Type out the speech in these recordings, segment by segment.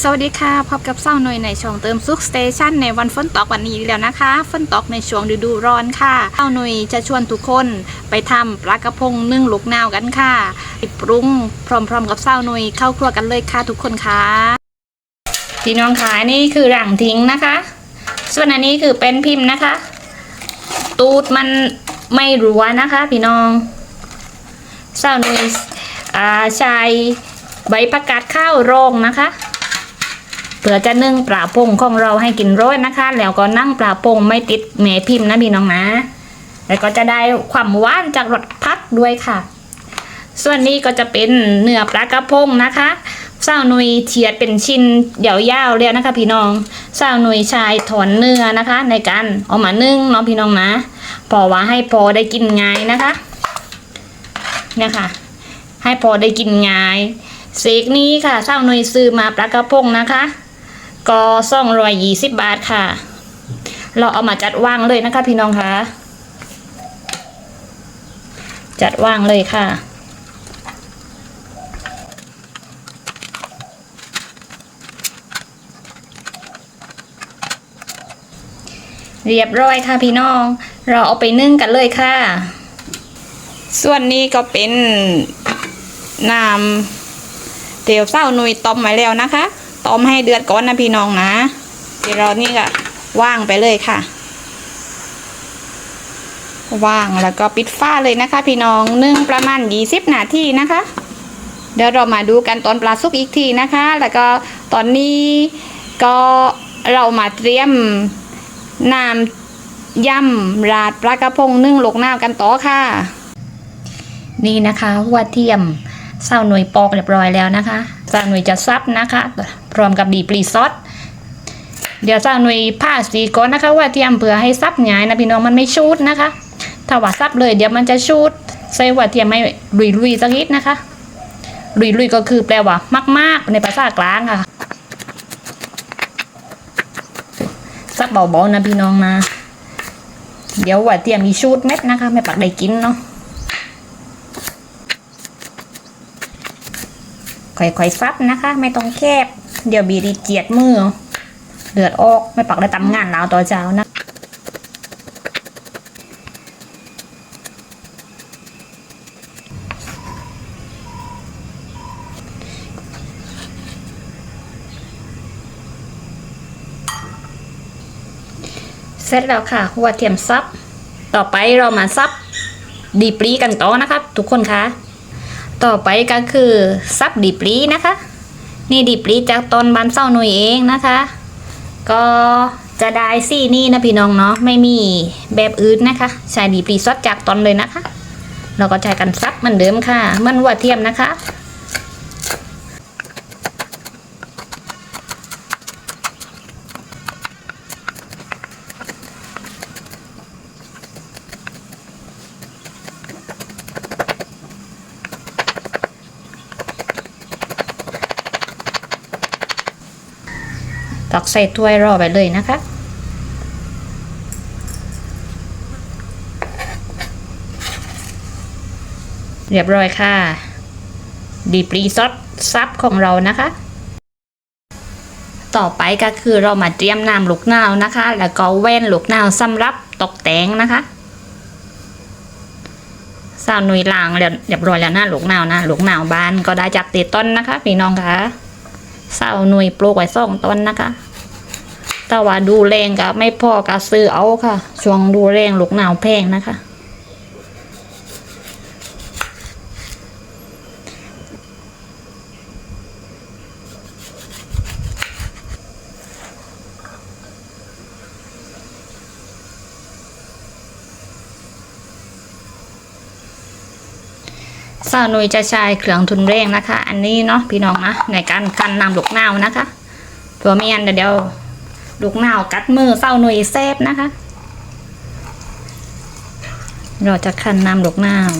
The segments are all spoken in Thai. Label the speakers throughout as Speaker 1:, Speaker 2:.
Speaker 1: สวัสดีค่ะพบกับเศร้าหน่อยในช่วงเติมซุกสเตชันในวันฝนตกวันนี้แล้วนะคะฝนตกในช่วงฤดูร้อนค่ะเศร้าหน่อยจะชวนทุกคนไปทำปลากระพงนึ่งลูกนาวกันค่ะไปปรุงพร้อมๆกับเศร้าหน่อยเข้าครัวกันเลยค่ะทุกคนค่ะพี่น้องขายนี่คือหลังทิ้งนะคะ ส่วนอันนี้คือเป็นพิมพ์นะคะ ตูดมันไม่รัวนะคะ พี่น้องเศร้าหน่อยอ่าใช้ใบประกาศข้าวโรงนะคะ เพื่อจะนึ่งปลาพงของเราให้กินร้อยนะคะ แล้วก็นั่งปลาพงไม่ติดแหมพิมพ์นะพี่น้องนะ แล้วก็จะได้ความหวานจากรสพักด้วยค่ะ ส่วนนี้ก็จะเป็นเนื้อปลากระพงนะคะสาวหนุยเฉียดเป็นชิ้นยาวๆเลยนะคะพี่น้องสาวหนุยชายถอนเนื้อนะคะ ในการเอามานึ่งเนาะพี่น้องนะพอว่าให้พอได้กินง่ายนะคะเนี่ยค่ะ ให้พอได้กินง่ายเสกนี้ค่ะสาวหนุยซื้อมาปลากระพงนะคะ ก็สองรอยยี่สิบบาทค่ะ เราเอามาจัดวางเลยนะคะ พี่น้องคะ จัดวางเลยค่ะเรียบร้อยค่ะพี่น้อง เราเอาไปนึ่งกันเลยค่ะ ส่วนนี้ก็เป็นน้ำเตี๋ยวเศร้าหนุยต้มมาแล้วนะคะ ต้มให้เดือดก่อนนะพี่น้องนะเดี๋ยวเรานี่ก็ว่างไปเลยค่ะ ว่างแล้วก็ปิดฝ้าเลยนะคะ พี่น้องนึ่งประมาณ20นาทีนะคะ เดี๋ยวเรามาดูกันตอนปลาสุกอีกทีนะคะ แล้วก็ตอนนี้ก็เรามาเตรียมน้ำยำราดปลากระพงนึ่งลูกน้ำกันต่อค่ะ นี่นะคะหัวเทียมเศร้าหน่วยปอกเรียบร้อยแล้วนะคะเศร้าหน่วยจะซับนะคะ พร้อมกับดีปรีซอสเดี๋ยวเศร้าหน่วยผ้าสีก่อนนะคะ ว่าเทียมเพื่อให้ซับง่ายนะพี่น้องมันไม่ชูดนะคะ ถ้าว่าซับเลยเดี๋ยวมันจะชูดใส่หัวเทียมไม่รุยๆสักนิดนะคะรุยๆก็คือแปลว่ามาก ๆ ในภาษากลางค่ะซับเบาๆนะพี่น้องนะเดี๋ยวหัวเทียมมีชูดเม็ดนะคะ ไม่ปักได้กินเนาะค่อยๆซับนะคะ ไม่ต้องแคบ เดี๋ยวบีรีเจียดมือเดือดออกไม่ปักได้ตำงานแล้วต่อเช้านะเสร็จแล้วค่ะ หัวเทียมซับ ต่อไปเรามาซับดีปรีกันต่อนะคะ ทุกคนคะ ต่อไปก็คือซับดีปรีนะคะ นี่ดิปรีจากตนบานเศร้าหน่วยเองนะคะ ก็จะได้ซี่นี่นะพี่น้องเนาะไม่มีแบบอื่นนะคะ ใช้ดิปรีซดจากตนเลยนะคะ เราก็ใช้กันซับเหมือนเดิมค่ะมันวัวเทียมนะคะ ตักใส่ถ้วยรอไปเลยนะคะ เรียบร้อยค่ะ ดีปรีซอสซับของเรานะคะ ต่อไปก็คือเรามาเตรียมน้ำลูกนาวนะคะ แล้วก็แว่นลูกนาวสำหรับตกแต่งนะคะสาวหนุยลางเรียบร้อยแล้วนะลูกนาวนะลูกนาวบานก็ได้จากตีต้นนะคะพี่น้องคะสาวหนุยปลูกไว้สองต้นนะคะ แต่ว่าดูแรงก็ไม่พอก็ซื้อเอาค่ะ ช่วงดูแรงลูกหนาวแพงนะคะ สาวนุยจะใช้เครื่องทุนแรงนะคะ อันนี้เนาะพี่น้องนะในการคันนำลูกนาวนะคะเผื่อไม่งั้นเดี๋ยว ลูกหนาวกัดมือเศร้าหน่วยแซบนะคะ เราจะคั้นน้ำลูกหนาว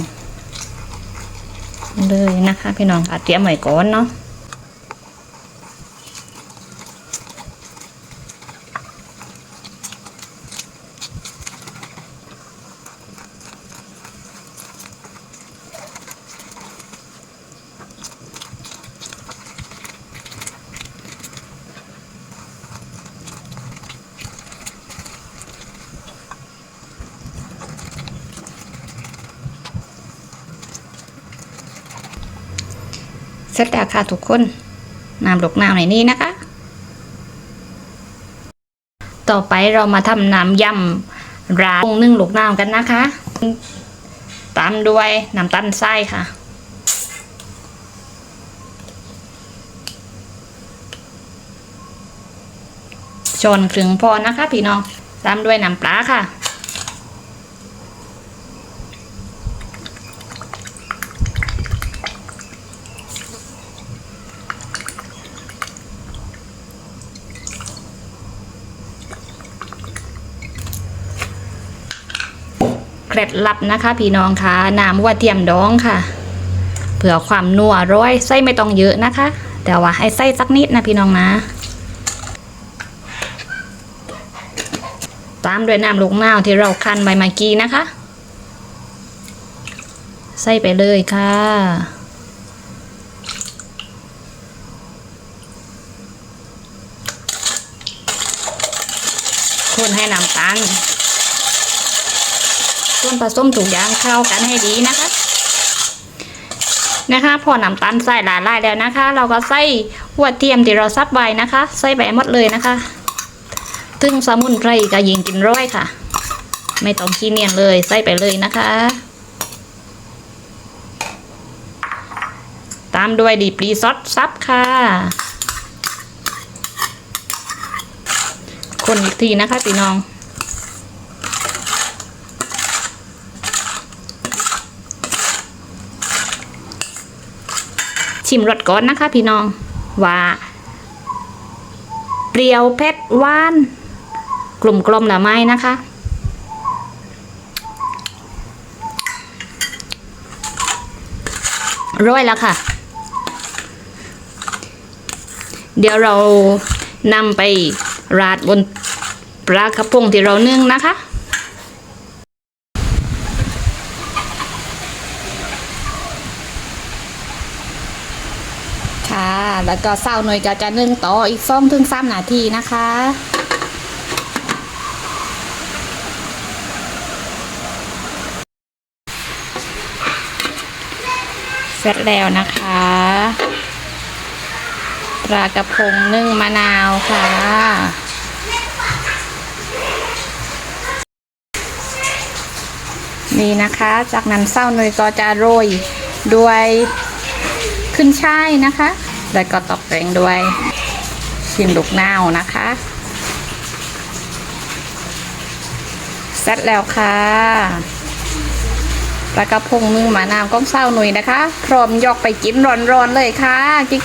Speaker 1: เลยนะคะ พี่น้องค่ะเตรียมไว้ก่อนเนาะ เสร็จแล้วค่ะทุกคนน้ำลกน้ำในนี้นะคะ ต่อไปเรามาทำน้ำยำรานึ่งลกน้ำกันนะคะตามด้วยน้ำตาลทรายค่ะ ชนครึ่งพอนะคะพี่น้องตามด้วยน้ำปลาค่ะ เคล็ดลับนะคะ พี่น้องคะน้ำวัวเทียมดองค่ะ เผื่อความนัวร้อยไส้ไม่ต้องเยอะนะคะ แต่ว่าให้ไส้สักนิดนะพี่น้องนะ ตามด้วยน้ำลูกนาวที่เราคั้นใบมากีนะคะ ใส่ไปเลยค่ะคนให้น้ำตาล ส่วนผสมถูกอย่างเข้ากันให้ดีนะคะนะคะพอน้ำตาลใส่หลายลายแล้วนะคะ เราก็ใส่หัวเทียมที่เราซับไว้นะคะ ใส่ไปหมดเลยนะคะซึ่งสมุนไพรก็ยิงกินร้อยค่ะ ไม่ต้องขี้เนียนเลยใส่ไปเลยนะคะ ตามด้วยดีปรีซอสซับค่ะ คนอีกทีนะคะพี่น้อง ชิมรสก่อนนะคะพี่น้องว่าเปรี้ยวเผ็ดหวานกลุ่มกลมหรือไม่นะคะ ร้อยแล้วค่ะ เดี๋ยวเรานำไปราดบนปลากระพงที่เรานึ่งนะคะ ค่ะ แล้วก็เศร้าหน่อยก็จะนึ่งต่ออีกสองถึงสามนาทีนะคะเสร็จแล้วนะคะปลากระพงนึ่งมะนาวค่ะ นี่นะคะ จากนั้นเศร้าหน่อยก็จะโรยด้วยขึ้นช่ายนะคะ แล้วก็ตกแต่งด้วยชิมลูกนาวนะคะเสร็จแล้วค่ะปลากระพงนึ่งมะนาวก้องเศร้าหน่อยนะคะ พร้อมยกไปกินร้อนๆเลยค่ะกิ๊